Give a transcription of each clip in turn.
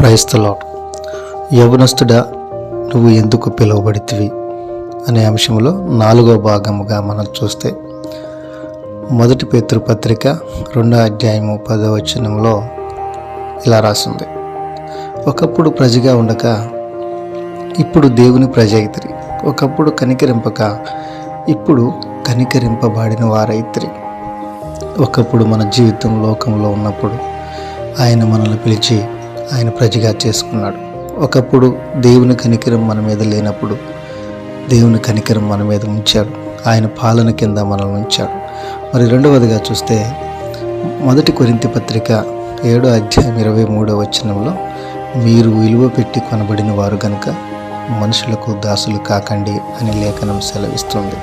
క్రైస్తలో యవనస్తుడా నువ్వు ఎందుకు పిలువబడితివి? అనే అంశంలో నాలుగో భాగముగా మనం చూస్తే మొదటి పేతృపత్రిక రెండో అధ్యాయము పదో వచనంలో ఇలా రాసింది. ఒకప్పుడు ప్రజగా ఉండక ఇప్పుడు దేవుని ప్రజైతిరి ఒకప్పుడు కనికరింపక ఇప్పుడు కనికరింపబడిన వారైతిరి. ఒకప్పుడు మన జీవితం లోకంలో ఉన్నప్పుడు ఆయన మనల్ని పిలిచి ఆయన ప్రజగా చేసుకున్నాడు. ఒకప్పుడు దేవుని కనికరం మన మీద లేనప్పుడు దేవుని కనికరం మన మీద ఉంచాడు. ఆయన పాలన కింద మనల్ని ఉంచాడు. మరి రెండవదిగా చూస్తే మొదటి కొరింతి పత్రిక ఏడో అధ్యాయం ఇరవై మూడో వచనంలో మీరు విలువ పెట్టి కొనబడిన వారు గనుక మనుషులకు దాసులు కాకండి అని లేఖనం సెలవిస్తుంది.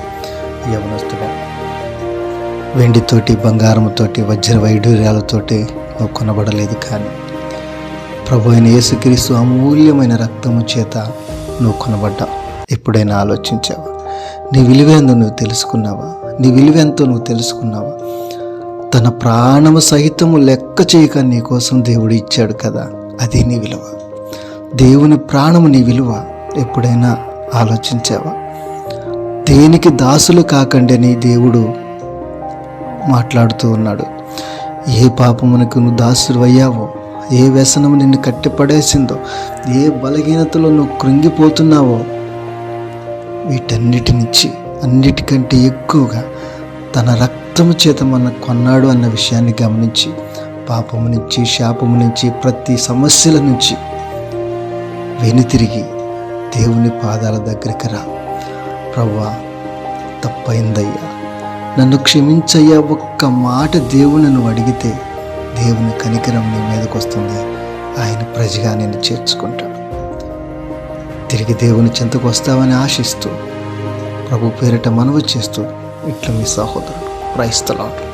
యవనస్తుగా వెండితోటి బంగారంతోటి వజ్ర వైడూర్యాలతోటి నువ్వు కొనబడలేదు కానీ ప్రభు అయిన యేసుక్రీస్తు అమూల్యమైన రక్తము చేత నువ్వు కొనబడ్డావు ఎప్పుడైనా ఆలోచించావా? నీ విలువేందో నువ్వు తెలుసుకున్నావా? నీ విలువెంతో నువ్వు తెలుసుకున్నావా? తన ప్రాణము సహితము లెక్క చేయక నీ కోసం దేవుడు ఇచ్చాడు కదా అది నీ విలువ. దేవుని ప్రాణము నీ విలువ. ఎప్పుడైనా ఆలోచించావా? దేనికి దాసులు కాకండి నీ దేవుడు మాట్లాడుతూ ఉన్నాడు. ఏ పాపమునకు నువ్వు దాసుడు అయ్యావో ఏ వ్యసనం నిన్ను కట్టిపడేసిందో ఏ బలహీనతలో నువ్వు కృంగిపోతున్నావో వీటన్నిటి నుంచి అన్నిటికంటే ఎక్కువగా తన రక్తము చేత మన కొన్నాడు అన్న విషయాన్ని గమనించి పాపము నుంచి శాపము నుంచి ప్రతి సమస్యల నుంచి వెనుతిరిగి దేవుని పాదాల దగ్గరికి రా. ప్రవ్వా తప్పైందయ్యా. నన్ను క్షమించయ్యా ఒక్క మాట దేవుని నువ్వు అడిగితే దేవుని కనికరం నీ మీదకి వస్తుంది. ఆయన ప్రజగా నేను చేర్చుకుంటాడు. తిరిగి దేవుని చెంతకు వస్తావని ఆశిస్తూ ప్రభు పేరిట మనవి చేస్తూ ఇట్లా మీ సహోదరుడు. క్రైస్తలాడు